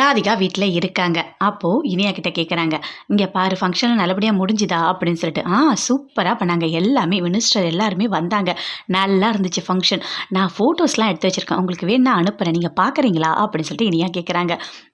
ராதிகா வீட்டில் இருக்காங்க. அப்போது இனியா கிட்ட கேட்குறாங்க இங்கே பாரு ஃபங்க்ஷன் நல்லபடியாக முடிஞ்சுதா? அப்படின்னு சொல்லிட்டு ஆ சூப்பராக பண்ணாங்க. எல்லாமே மினிஸ்டர் எல்லாருமே வந்தாங்க. நல்லா இருந்துச்சு ஃபங்க்ஷன் நான் ஃபோட்டோஸ்லாம் எடுத்து வச்சுருக்கேன். உங்களுக்கு வேணா அனுப்புகிறேன் நீங்கள் பார்க்குறீங்களா அப்படின்னு சொல்லிட்டு இனியா கேட்குறாங்க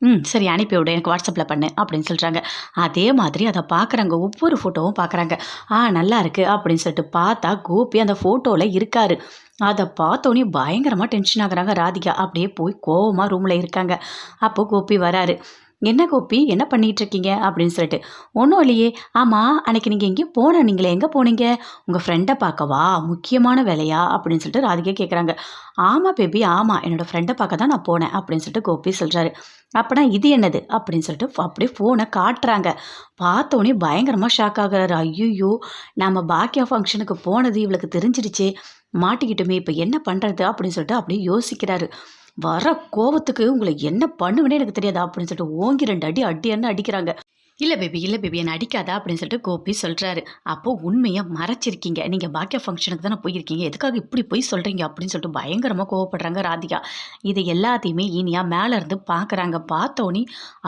ம் சரி அனுப்பி விடு. எனக்கு வாட்ஸ்அப்பில் பண்ணு. அப்படின்னு சொல்கிறாங்க அதே மாதிரி அதை பார்க்குறாங்க ஒவ்வொரு ஃபோட்டோவும் பார்க்குறாங்க ஆ நல்லா இருக்குது அப்படின்னு சொல்லிட்டு பார்த்தா கோபி அந்த ஃபோட்டோவில் இருக்காரு. அதை பார்த்தோன்னே பயங்கரமாக டென்ஷன் ஆகுறாங்க ராதிகா. அப்படியே போய் கோவமாக ரூமில் இருக்காங்க. அப்போ கோபி வராரு. என்ன கோபி? என்ன பண்ணிட்டு இருக்கீங்க அப்படின்னு சொல்லிட்டு. ஒன்றும் இல்லையே. ஆமாம் அன்னைக்கு நீங்கள் எங்கேயும் போன நீங்களே எங்கே போனீங்க? உங்கள் ஃப்ரெண்டை பார்க்கவா? முக்கியமான வேலையா? அப்படின்னு சொல்லிட்டு ராதிகா கேட்குறாங்க ஆமாம் பேபி ஆமாம் என்னோடய ஃப்ரெண்டை பார்க்க தான் நான் போனேன் அப்படின்னு சொல்லிட்டு கோபி சொல்கிறாரு அப்போனா இது என்னது? அப்படின்னு சொல்லிட்டு அப்படியே ஃபோனை காட்டுறாங்க. பார்த்தோன்னே பயங்கரமாக ஷாக் ஆகுறாரு. ஐயோ நம்ம பாக்கியா ஃபங்க்ஷனுக்கு போனது இவளுக்கு தெரிஞ்சிடுச்சே. மாட்டிக்கிட்டுமே இப்போ என்ன பண்ணுறது அப்படின்னு சொல்லிட்டு அப்படியே யோசிக்கிறாரு. வர கோபத்துக்கு உங்களை என்ன பண்ணுவேனே எனக்கு தெரியாது அப்படின்னு சொல்லிட்டு ஓங்கி ரெண்டு அடி அடியான்னு அடிக்கிறாங்க. இல்லை பேபி இல்லை பேபி என்னை அடிக்காதா? அப்படின்னு சொல்லிட்டு கோபி சொல்கிறாரு அப்போது உண்மையை மறைச்சிருக்கீங்க. நீங்கள் பாக்கிய ஃபங்க்ஷனுக்கு தானே போயிருக்கீங்க. எதுக்காக இப்படி போய் சொல்கிறீங்க அப்படின்னு சொல்லிட்டு பயங்கரமாக கோவப்படுறாங்க ராதிகா. இது எல்லாத்தையுமே இனியா மேலே இருந்து பார்க்குறாங்க பார்த்தோன்னே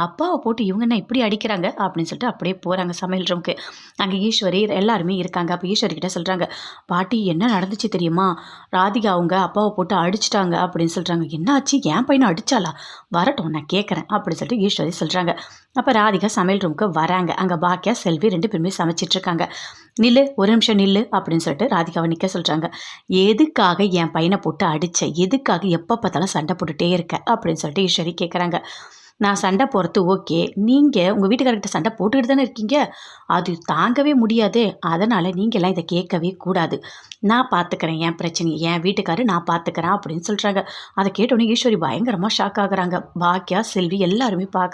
அப்பாவை போட்டு இவங்க என்ன இப்படி அடிக்கிறாங்க? அப்படின்னு சொல்லிட்டு அப்படியே போகிறாங்க சமையல் ரூமுக்கு அங்கே ஈஸ்வரி எல்லாருமே இருக்காங்க. அப்போ ஈஸ்வரி கிட்ட சொல்கிறாங்க பாட்டி என்ன நடந்துச்சு தெரியுமா? ராதிகா அவங்க அப்பாவை போட்டு அடிச்சிட்டாங்க. அப்படின்னு சொல்கிறாங்க என்னாச்சு? என் பையனை அடித்தாளா வரட்டும் நான் கேட்குறேன் அப்படின்னு சொல்லிட்டு ஈஸ்வரி சொல்கிறாங்க அப்போ ராதிகா சமையல் ரூமுக்கு வராங்க. அங்கே பாக்கியா செல்வி ரெண்டு பேருமே சமைச்சிட்டு இருக்காங்க நில்லு ஒரு நிமிஷம் நில்லு அப்படின்னு சொல்லிட்டு ராதிகாவை நிற்க சொல்கிறாங்க எதுக்காக என் பையனை போட்டு அடித்த எதுக்காக எப்போ பார்த்தாலும் சண்டை போட்டுட்டே இருக்க? அப்படின்னு சொல்லிட்டு ஈஸ்வரி கேட்குறாங்க நான் சண்டை போகிறது ஓகே. நீங்கள் உங்கள் வீட்டுக்காரர்கிட்ட சண்டை போட்டுக்கிட்டு தானே இருக்கீங்க? அது தாங்கவே முடியாது. அதனால் நீங்கள்லாம் இதை கேட்கவே கூடாது. நான் பார்த்துக்கிறேன் என் பிரச்சனை என் வீட்டுக்காரர் நான் பார்த்துக்கிறேன் அப்படின்னு சொல்கிறாங்க அதை கேட்டோன்னே ஈஸ்வரி பயங்கரமாக ஷாக் ஆகுறாங்க. பாக்கியா செல்வி எல்லாருமே பார்க்க